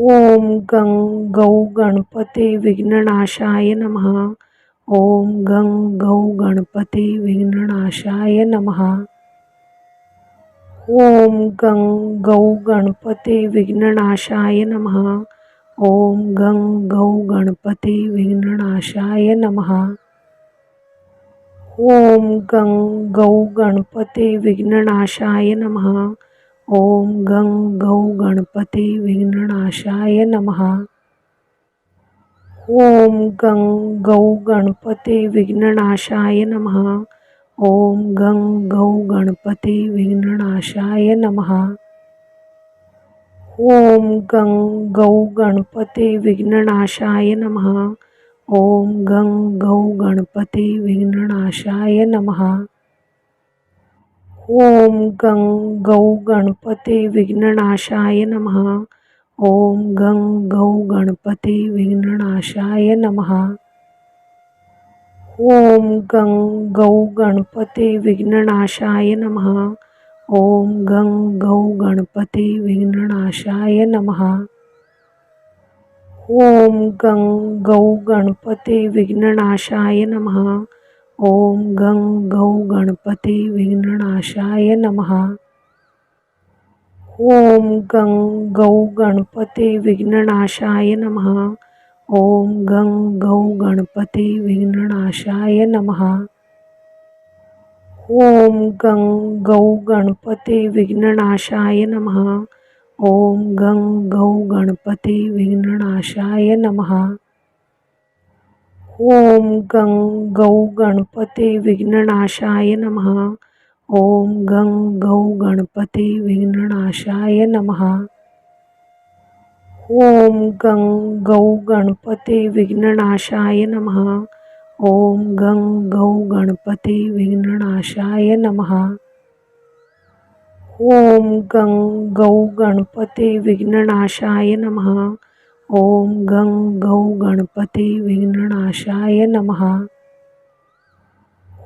ओम गं गौ गणपते विघ्ननाशाय नमः। ओम गं गौ गणपते विघ्ननाशाय नमः। ओम गं गौ गणपते विघ्ननाशाय नमः। ओम गं गौ गणपते विघ्ननाशाय नमः। ओम गं गौ गणपते विघ्ननाशाय नमः। ओम गं गौ गणपते विघ्ननाशाय नमः. ओम गं गौ गणपते विघ्ननाशाय नमः. ओम गं गौ गणपते विघ्ननाशाय नमः. ओम गं गौ गणपते विघ्ननाशाय नमः. ओम गं गौ गणपते विघ्ननाशाय नमः. ओम गं गौ गणपते विघ्ननाशाय नमः। ओम गं गौ गणपते विघ्ननाशाय नमः। ओम गं गौ गणपते विघ्ननाशाय नमः। ओम गं गौ गणपते विघ्ननाशाय नमः। ओम गं गौ गणपते विघ्ननाशाय नमः। ओम गं गौ गणपती विघ्ननाशाय नमः। ओम गं गौ गणपती विघ्ननाशाय नमः। ओम गं गौ गणपती विघ्ननाशाय नमः। ओम गं गौ गणपती विघ्ननाशाय नमः। ओम गं गौ गणपती विघ्ननाशाय नमः। ओम गं गौ गणपते विघ्ननाशाय नमः। ओम गं गौ गणपते विघ्ननाशाय नमः। ओम गं गौ गणपते विघ्ननाशाय नमः। ओम गं गौ गणपते विघ्ननाशाय नमः। ओम गं गौ गणपते विघ्ननाशाय नमः। ओम गं गौ गणपती विघ्ननाशाय नमः।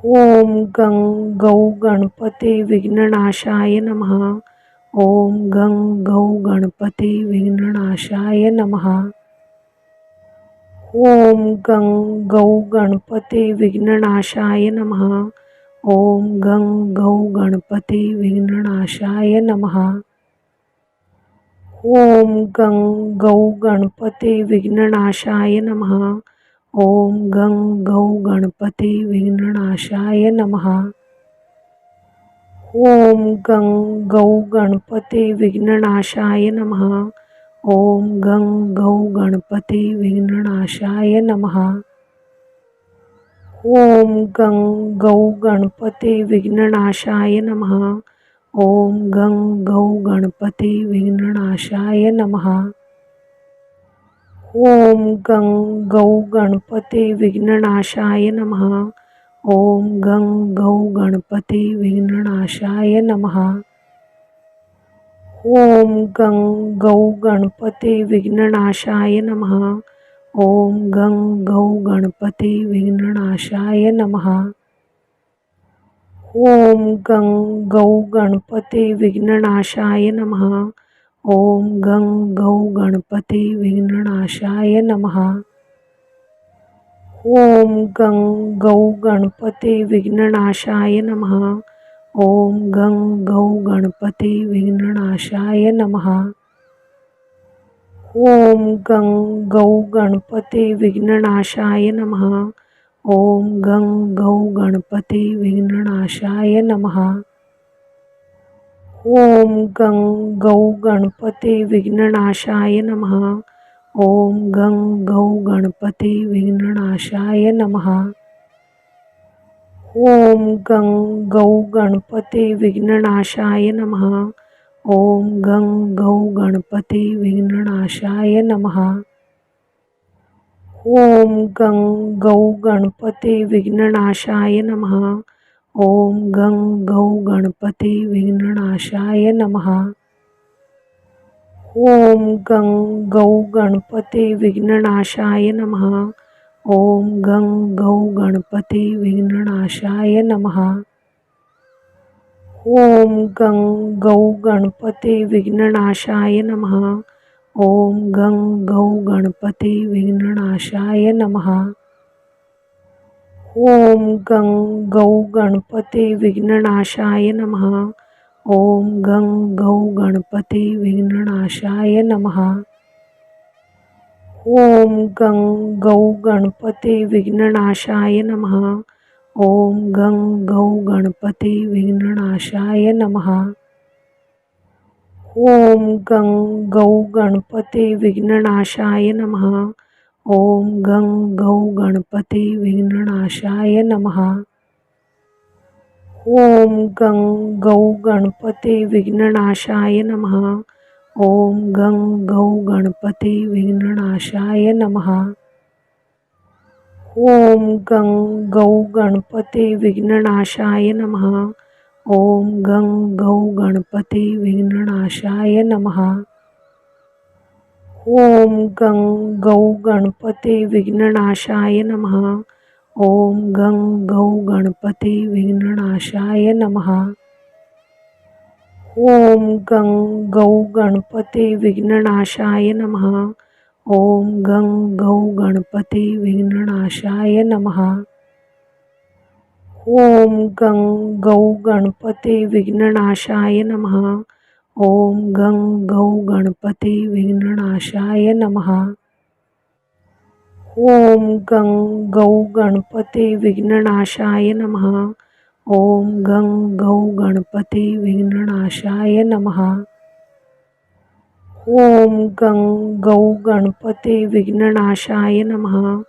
ओम गं गौ गणपती विघ्ननाशाय नमः। ओम गं गौ गणपती विघ्ननाशाय नमः। ओम गं गौ गणपती विघ्ननाशाय नमः। ओम गं गौ गणपती विघ्ननाशाय नमः। ॐ गं गौ गणपते विघ्ननाशाय नमः। ॐ गं गौ गणपते विघ्ननाशाय नमः। ॐ गं गौ गणपते विघ्ननाशाय नमः। ॐ गं गौ गणपते विघ्ननाशाय नमः। ॐ गं गौ गणपते विघ्ननाशाय नमः। ओम गं गौ गणपती विघ्ननाशाय नमः। ओम गं गौ गणपती विघ्ननाशाय नमः। ओम गं गौ गणपती विघ्ननाशाय नमः। ओम गं गौ गणपती विघ्ननाशाय नमः। ओम गं गौ गणपती विघ्ननाशाय नमः। ओम गं गौ गणपती विघ्ननाशाय नमः। ओम गं गौ गणपती विघ्ननाशाय नमः। ओम गं गौ गणपती विघ्ननाशाय नमः। ओम गं गौ गणपती विघ्ननाशाय नमः। ओम गं गौ गणपती विघ्ननाशाय नमः। ओम गं गौ गणपती विघ्ननाशाय नमः। ओम गं गौ गणपती विघ्ननाशाय नमः। ओम गं गौ गणपती विघ्ननाशाय नमः। ओम गं गौ गणपती विघ्ननाशाय नमः। ओम गं गौ गणपती विघ्ननाशाय नमः। ॐ गं गौ गणपते विघ्ननाशाय नमः। ॐ गं गौ गणपते विघ्ननाशाय नमः। ॐ गं गौ गणपते विघ्ननाशाय नमः। ॐ गं गौ गणपते विघ्ननाशाय नमः। ॐ गं गौ गणपते विघ्ननाशाय नमः। ओम गं गौ गणपती विघ्ननाशाय नमः। ओम गं गौ गणपती विघ्ननाशाय नमः। ओम गं गौ गणपती विघ्ननाशाय नमः। ओम गं गौ गणपती विघ्ननाशाय नमः। ओम गं गौ गणपती विघ्ननाशाय नमः। ओम गं गौ गणपती विघ्ननाशाय नमः। ओम गं गौ गणपती विघ्ननाशाय नमः। ओम गं गौ गणपती विघ्ननाशाय नमः। ओम गं गौ गणपती विघ्ननाशाय नमः। ओम गं गौ गणपती विघ्ननाशाय नमः। ओम गं गौ गणपति विघ्ननाशाय नमः। ओम गं गौ गणपति विघ्ननाशाय नमः। ओम गं गौ गणपती विघ्ननाशाय नमः। ओम गं गौ गणपति विघ्ननाशाय नमः। ओम गं गौ गणपती विघ्ननाशाय नमः। ओम गं गौ गणपती विघ्ननाशाय नमः। ओम गं गौ गणपती विघ्ननाशाय नमः। ओम गं गौ गणपती विघ्ननाशाय नमः। ओम गं गौ गणपती विघ्ननाशाय नमः। ओम गं गौ गणपती विघ्ननाशाय नमः।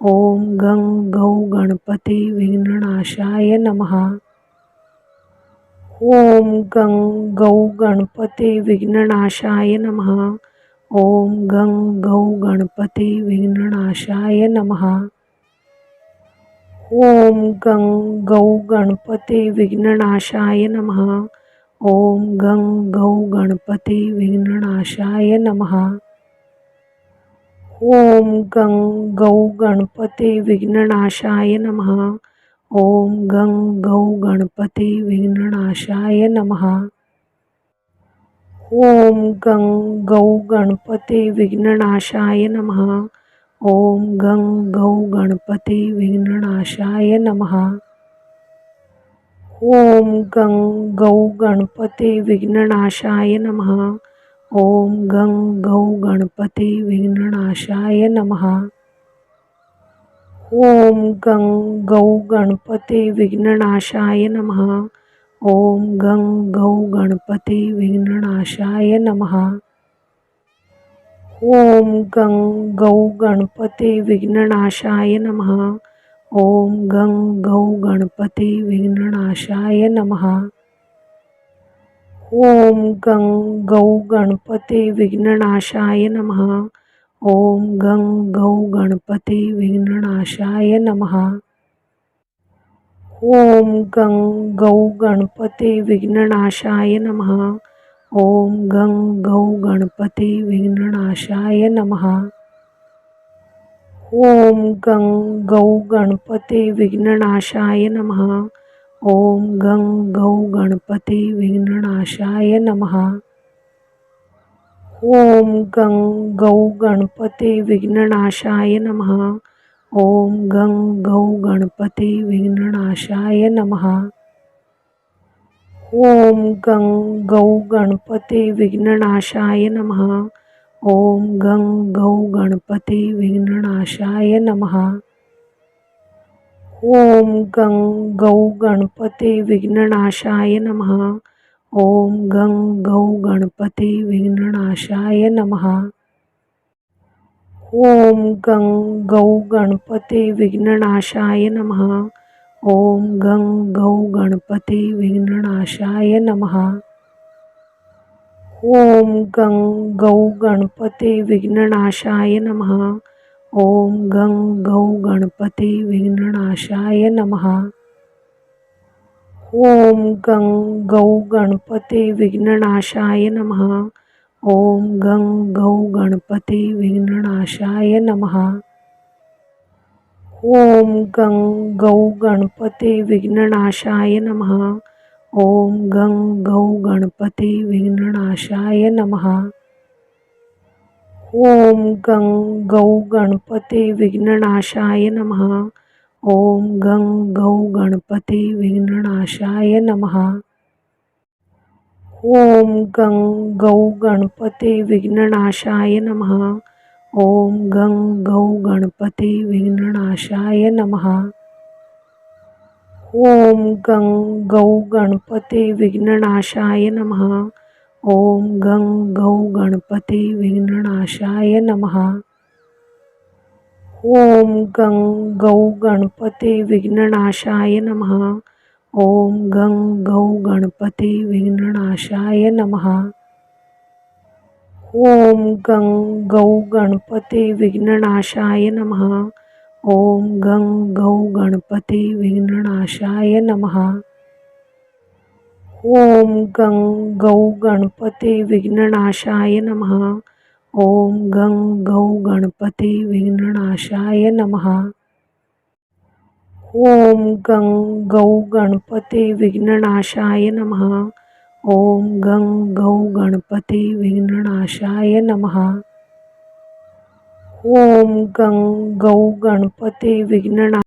ओम गं गौ गणपती विघ्ननाशाय नमः। ओम गं गौ गणपती विघ्ननाशाय नमः। ओम गं गौ गणपती विघ्ननाशाय नमः। ओम गं गौ गणपती विघ्ननाशाय नमः। ओम गं गौ गणपती विघ्ननाशाय नमः। ओम गं गौ गणपते विघ्ननाशाय नमः। ओम गं गौ गणपते विघ्ननाशाय नमः। ओम गं गौ गणपते विघ्ननाशाय नमः। ओम गं गौ गणपते विघ्ननाशाय नमः। ओम गं गौ गणपते विघ्ननाशाय नमः। ओम गं गौ गणपते विघ्ननाशाय नमः। ओम गं गौ गणपते विघ्ननाशाय नमः। ओम गं गौ गणपते विघ्ननाशाय नमः। ओम गं गौ गणपते विघ्ननाशाय नमः। ओम गं गौ गणपते विघ्ननाशाय नमः। ओम गं गौ गणपती विघ्ननाशाय नमः। ओम गं गौ गणपती विघ्ननाशाय नमः। ओम गं गौ गणपती विघ्ननाशाय नमः। ओम गं गौ गणपती विघ्ननाशाय नमः। ओम गं गौ गणपती विघ्ननाशाय नमः। ओम गं गौ गणपति विघ्ननाशाय नमः। ओम गं गौ गणपति विघ्ननाशाय नमः। ओम गं गौ गणपती विघ्ननाशाय नमः। ओम गं गौ गणपति विघ्ननाशाय नमः। ओम गं गौ गणपती विघ्ननाशाय नमः। ओम गं गौ गणपते विघ्ननाशाय नमः। ओम गं गौ गणपती विघ्ननाशाय नमः। ओम गं गौ गणपती विघ्ननाशाय नमः। ओम गं गौ गणपती विघ्ननाशाय नमः। ओम गं गौ गणपती विघ्ननाशाय नमः। ओम गं गौ गणपति विघ्ननाशाय नमः। ओम गं गौ गणपति विघ्ननाशाय नमः। ओम गं गौ गणपती विघ्ननाशाय नमः। ओम गं गौ गणपती विघ्ननाशाय नमः। ओम गं गौ गणपती विघ्ननाशाय नमः। ओम गं गौ गणपती विघ्ननाशाय नमः। ओम गं गौ गणपती विघ्ननाशाय नमः। ओम गं गौ गणपती विघ्ननाशाय नमः। ओम गं गौ गणपती विघ्ननाशाय नमः। ओम गं गौ गणपती विघ्ननाशाय नमः। ॐ गं गौ गणपते विघ्ननाशाय नमः। ॐ गं गौ गणपते विघ्ननाशाय नमः। ॐ गं गौ गणपते विघ्ननाशाय नमः। ॐ गं गौ गणपते विघ्ननाशाय नमः। ॐ गं गौ गणपते विघ्ननाशाय नमः। ओम गं गौ गणपते विघ्ननाशाय नमः। ओम गं गौ गणपते विघ्ननाशाय नमः। ओम गं गौ गणपते विघ्ननाशाय नमः। ओम गं गौ गणपते विघ्ननाशाय नमः। ओम गं गौ गणपते विघ्नना